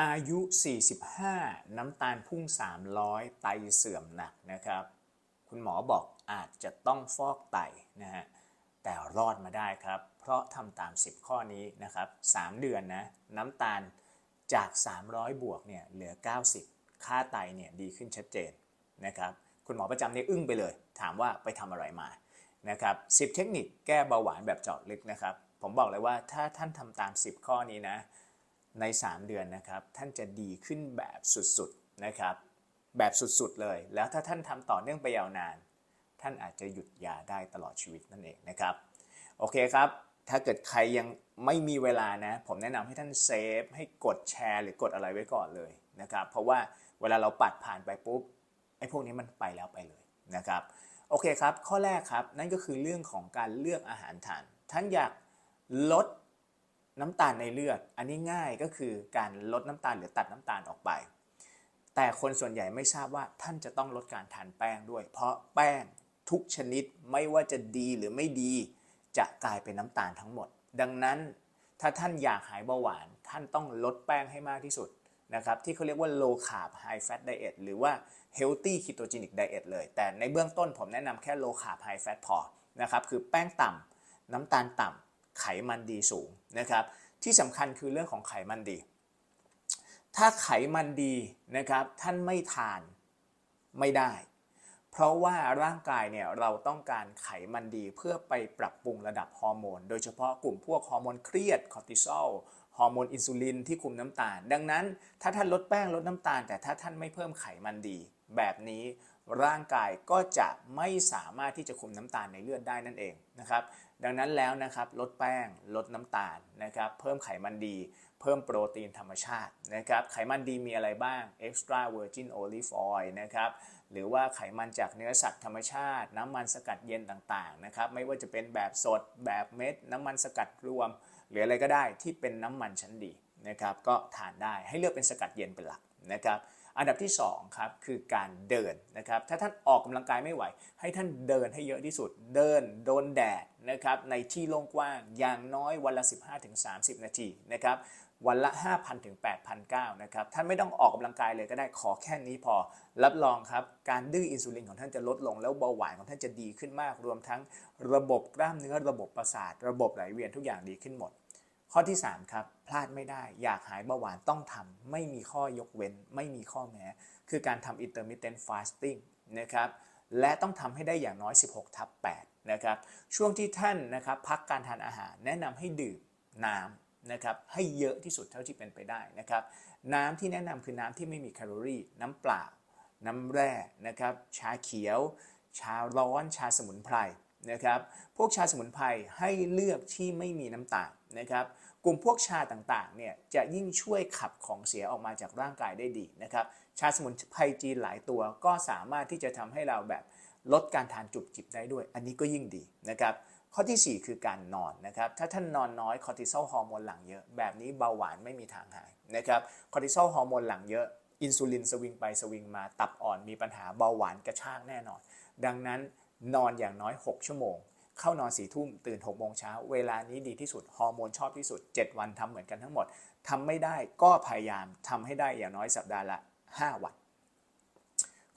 อายุ 45 น้ำตาลพุ่ง 300 ไตเสื่อมหนักนะครับ คุณหมอบอกอาจจะต้องฟอกไตนะฮะ แต่รอดมาได้ครับ เพราะทำตาม 10 ข้อนี้นะครับ 3 เดือนนะ น้ำตาลจาก 300 บวกเนี่ยเหลือ 90 ค่าไตเนี่ยดีขึ้นชัดเจนนะครับ คุณหมอประจำเนี่ยอึ้งไปเลย ถามว่าไปทำอะไรมานะครับ10 เทคนิคแก้เบาหวานแบบเจาะลึกนะครับ ผมบอกเลยว่าถ้าท่านทำตาม 10 ข้อนี้นะ ใน 3 เดือนนะครับ ท่านจะดีขึ้นแบบสุดๆนะครับ แบบสุดๆเลย แล้วถ้าท่านทำต่อเนื่องไปยาวนาน ท่านอาจจะหยุดยาได้ตลอดชีวิตนั่นเองนะครับโอเคครับ ถ้าเกิดใครยังไม่มีเวลานะ ผมแนะนำให้ท่านเซฟให้กดแชร์หรือกดอะไรไว้ก่อนเลยนะครับ เพราะว่าเวลาเราปัดผ่านไปปุ๊บไอ้พวกนี้มันไปแล้วไปเลยนะครับโอเคครับ ข้อแรกครับนั่นก็คือเรื่องของการเลือกอาหารทาน ท่านอยากลด น้ำตาลในเลือด อันนี้ง่ายก็คือการลดน้ำตาลหรือตัดน้ำตาลออกไป แต่คนส่วนใหญ่ไม่ทราบว่าท่านจะต้องลดการทานแป้งด้วย เพราะแป้งทุกชนิดไม่ว่าจะดีหรือไม่ดี จะกลายเป็นน้ำตาลทั้งหมด ดังนั้นถ้าท่านอยากหายเบาหวาน ท่านต้องลดแป้งให้มากที่สุดนะครับที่เขาเรียกว่า low carb high fat diet หรือว่า healthy ketogenic diet เลย แต่ในเบื้องต้นผมแนะนำแค่ low carb high fat พอนะครับคือแป้งต่ำน้ำตาลต่ำ ไขมันดีสูงนะครับที่สำคัญคือเรื่องของไขมันดี ถ้าไขมันดีนะครับท่านไม่ทานไม่ได้ เพราะว่าร่างกายเนี่ยเราต้องการไขมันดีเพื่อไปปรับปรุงระดับฮอร์โมน โดยเฉพาะกลุ่มพวกฮอร์โมนเครียดคอร์ติซอลฮอร์โมนอินซูลินที่คุมน้ำตาล ดังนั้นถ้าท่านลดแป้งลดน้ำตาล แต่ถ้าท่านไม่เพิ่มไขมันดี แบบนี้ ร่างกายก็จะไม่สามารถที่จะคุมน้ำตาลในเลือดได้นั่นเองนะครับ ดังนั้นแล้วนะครับลดแป้งลดน้ำตาลนะครับ เพิ่มไขมันดี เพิ่มโปรตีนธรรมชาตินะครับ ไขมันดีมีอะไรบ้าง extra virgin olive oil นะครับ หรือว่าไขมันจากเนื้อสัตว์ธรรมชาติ น้ำมันสกัดเย็นต่างๆนะครับ ไม่ว่าจะเป็นแบบสดแบบเม็ด น้ำมันสกัดรวม หรืออะไรก็ได้ที่เป็นน้ำมันชั้นดีนะครับ ก็ทานได้ให้เลือกเป็นสกัดเย็นเป็นหลักนะครับ อันดับที่2ครับคือการเดินนะครับ ถ้าท่านออกกำลังกายไม่ไหว ให้ท่านเดินให้เยอะที่สุด เดินโดนแดดนะครับในที่โล่งกว้างอย่างน้อยวันละ 15-30 นาทีนะครับวันละ 5,000 ถึง8,009นะครับ ท่านไม่ต้องออกกำลังกายเลยก็ได้ขอแค่นี้พอ รับรองครับ การดื้ออินซูลินของท่านจะลดลง แล้วเบาหวานของท่านจะดีขึ้นมาก รวมทั้งระบบกล้ามเนื้อ ระบบประสาท ระบบไหลเวียนทุกอย่างดีขึ้นหมด ข้อที่ 3 ครับ พลาดไม่ได้ อยากหายเบาหวานต้องทำไม่มีข้อยกเว้น ไม่มีข้อแม้ คือการทำ intermittent fasting นะครับและต้องทำให้ได้อย่างน้อย 16 ทับ8นะครับช่วงที่ท่านนะครับพักการทานอาหารแนะนำให้ดื่มน้ำนะครับให้เยอะที่สุดเท่าที่เป็นไปได้นะครับน้ำที่แนะนำคือน้ำที่ไม่มีแคลอรี่ น้ำเปล่า น้ำแร่นะครับชาเขียว ชาร้อนชาสมุนไพร นะครับ พวกชาสมุนไพรให้เลือกที่ไม่มีน้ำตาลนะครับ กลุ่มพวกชาต่างๆ เนี่ยจะยิ่งช่วยขับของเสียออกมาจากร่างกายได้ดีนะครับ ชาสมุนไพรจีนหลายตัวก็สามารถที่จะทำให้เราแบบลดการทานจุบจิบได้ด้วย อันนี้ก็ยิ่งดีนะครับ ข้อทีสี่ 4 คือการนอนนะครับ ถ้าท่านนอนน้อยคอร์ติซอลฮอร์โมนหลังเยอะ แบบนี้เบาหวานไม่มีทางหายนะครับ คอร์ติซอลฮอร์โมนหลังเยอะอินซูลินสวิงไปสวิงมาตับอ่อนมีปัญหาเบาหวานกระชากแน่นอน ดังนั้น นอนอย่างน้อย 6 ชั่วโมง เข้านอนสี่ทุ่มตื่น6กโมงเช้า เวลานี้ดีที่สุด ฮอร์โมนชอบที่สุด 7 วันทำเหมือนกันทั้งหมดทำไม่ได้ก็พยายามทำให้ได้อย่างน้อยสัปดาห์ละ 5 วัน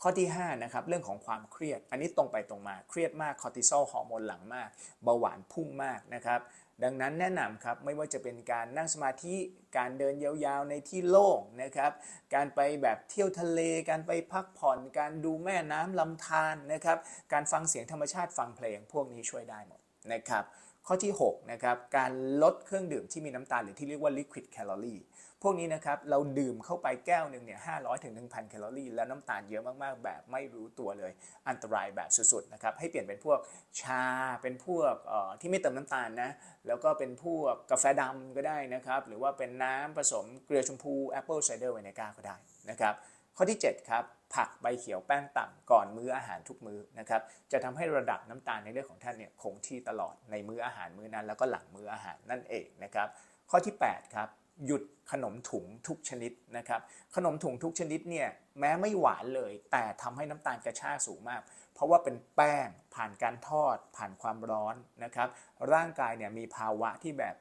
ข้อที่5นะครับเรื่องของความเครียด อันนี้ตรงไปตรงมาเครียดมากคอร์ติซอลฮอร์โมนหลังมากเบาหวานพุ่งมากนะครับดังนั้นแนะนำครับไม่ว่าจะเป็นการนั่งสมาธิการเดินยาวๆในที่โล่งนะครับ การไปแบบเที่ยวทะเล การไปพักผ่อน การดูแม่น้ำลำธารนะครับ การฟังเสียงธรรมชาติฟังเพลงพวกนี้ช่วยได้หมด นะครับข้อที่6นะครับการลดเครื่องดื่มที่มีน้ำตาลหรือที่เรียกว่า liquid calorie พวกนี้นะครับเราดื่มเข้าไปแก้วหนึ่งเนี่ย500ถึง1,000แคลอรี่แล้วน้ำตาลเยอะมากๆ แบบไม่รู้ตัวเลย อันตรายแบบสุดๆนะครับให้เปลี่ยนเป็นพวกชาเป็นพวกที่ไม่เติมน้ำตาลนะแล้วก็เป็นพวกกาแฟดำก็ได้นะครับหรือว่าเป็นน้ำผสมเกลือชมพูแอปเปิลไซเดอร์ไวเนก้าก็ได้นะครับข้อที่ 7 ครับ ผักใบเขียวแป้งต่ำก่อนมื้ออาหารทุกมื้อนะครับจะทำให้ระดับน้ำตาลในเลือดของท่านเนี่ยคงที่ตลอดในมื้ออาหารมื้อนั้น แล้วก็หลังมื้ออาหารนั่นเองนะครับข้อที่ 8 ครับ หยุดขนมถุงทุกชนิดนะครับขนมถุงทุกชนิดเนี่ยแม้ไม่หวานเลย แต่ทำให้น้ำตาลกระชากสูงมาก เพราะว่าเป็นแป้งผ่านการทอด ผ่านความร้อนนะครับร่างกายเนี่ยมีภาวะที่แบบ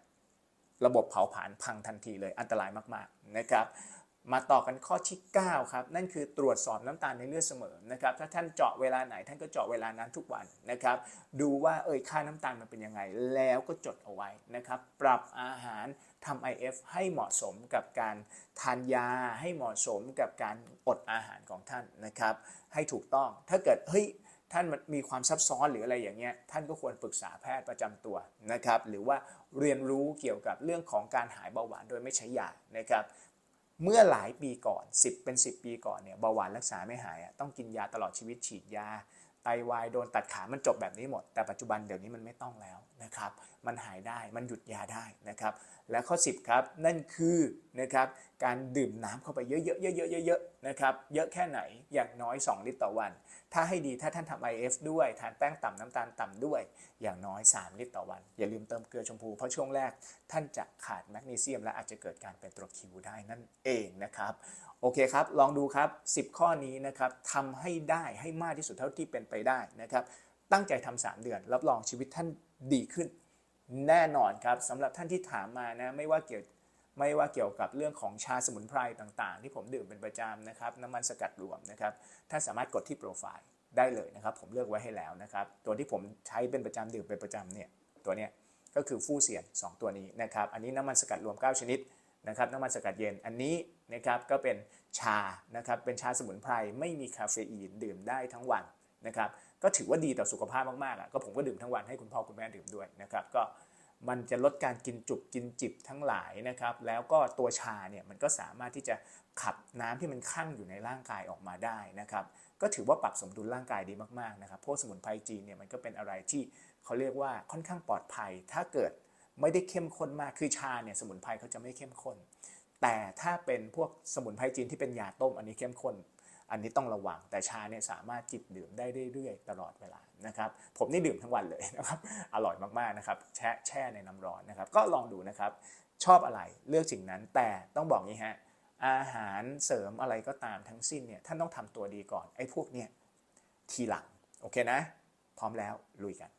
ระบบเผาผลาญพังทันทีเลยอันตรายมากๆนะครับ มาต่อกันข้อที่9ครับนั่นคือตรวจสอบน้ำตาลในเลือดเสมอนะครับถ้าท่านเจาะเวลาไหนท่านก็เจาะเวลานั้นทุกวันนะครับดูว่าเอ่ยค่าน้ำตาลมันเป็นยังไง แล้วก็จดเอาไว้นะครับปรับอาหารทำ IF ให้เหมาะสมกับการทานยาให้เหมาะสมกับการอดอาหารของท่านนะครับให้ถูกต้องถ้าเกิดเฮ้ยท่านมันมีความซับซ้อนหรืออะไรอย่างเงี้ยท่านก็ควรปรึกษาแพทย์ประจำตัวนะครับหรือว่าเรียนรู้เกี่ยวกับเรื่องของการหายเบาหวานโดยไม่ใช้ยานะครับ เมื่อหลายปีก่อน 10 เป็น 10 ปีก่อนเนี่ยเบาหวานรักษาไม่หายอะต้องกินยาตลอดชีวิตฉีดยา ไตวายโดนตัดขามันจบแบบนี้หมด แต่ปัจจุบันเดี๋ยวนี้มันไม่ต้องแล้วนะครับ มันหายได้มันหยุดยาได้นะครับ และข้อ 10ครับนั่นคือนะครับการดื่มน้ำเข้าไปเยอะๆเยอะๆเยอะๆนะครับเยอะแค่ไหนอย่างน้อย 2 ลิตรต่อวัน ถ้าให้ดีถ้าท่านทำ IF ด้วยทานแป้งต่ำน้ำตาลต่ำด้วย อย่างน้อย 3 ลิตรต่อวัน อย่าลืมเติมเกลือชมพูเพราะช่วงแรกท่านจะขาดแมกนีเซียมและอาจจะเกิดการเป็นตรวคิวได้นั่นเองนะครับ โอเคครับ ลองดูครับ 10 ข้อนี้นะครับทำให้ได้ให้มากที่สุดเท่าที่เป็นไปได้นะครับ ตั้งใจทำ3เดือน รับรองชีวิตท่านดีขึ้น แน่นอนครับสำหรับท่านที่ถามมานะไม่ว่าเกี่ยวไม่ว่าเกี่ยวกับเรื่องของชาสมุนไพรต่างๆ ที่ผมดื่มเป็นประจำนะครับน้ำมันสกัดรวมนะครับท่านสามารถกดที่โปรไฟล์ได้เลยนะครับ ผมเลือกไว้ให้แล้วนะครับ ตัวที่ผมใช้เป็นประจำดื่มเป็นประจำเนี่ยตัวเนี้ยก็คือฟู่เซียน 2 ตัวนี้นะครับ อันนี้น้ำมันสกัดรวม 9 ชนิด นะครับน้ำมันสกัดเย็นอันนี้นะครับก็เป็นชานะครับเป็นชาสมุนไพรไม่มีคาเฟอีนดื่มได้ทั้งวันนะครับก็ถือว่าดีต่อสุขภาพมากๆอะก็ผมก็ดื่มทั้งวันให้คุณพ่อคุณแม่ดื่มด้วยนะครับก็มันจะลดการกินจุบกินจิบทั้งหลายนะครับ แล้วก็ตัวชาเนี่ยมันก็สามารถที่จะขับน้ำที่มันคั่งอยู่ในร่างกายออกมาได้นะครับ ก็ถือว่าปรับสมดุลร่างกายดีมากๆนะครับพราะสมุนไพรจีนเนี่ยมันก็เป็นอะไรที่เขาเรียกว่าค่อนข้างปลอดภัย ถ้าเกิด ไม่ได้เข้มข้นมากคือชาเนี่ยสมุนไพรเขาจะไม่เข้มข้น แต่ถ้าเป็นพวกสมุนไพรจีนที่เป็นยาต้มอันนี้เข้มข้น อันนี้ต้องระวัง แต่ชาเนี่ยสามารถจิบดื่มได้เรื่อยๆ ตลอดเวลานะครับ ผมนี่ดื่มทั้งวันเลยนะครับ อร่อยมากๆนะครับ แช่แช่ในน้ำร้อนนะครับ ก็ลองดูนะครับ ชอบอะไรเลือกสิ่งนั้น แต่ต้องบอกงี้ฮะอาหารเสริมอะไรก็ตามทั้งสิ้นเนี่ยท่านต้องทำตัวดีก่อนไอ้พวกเนี่ยทีหลังโอเคนะ พร้อมแล้วลุยกัน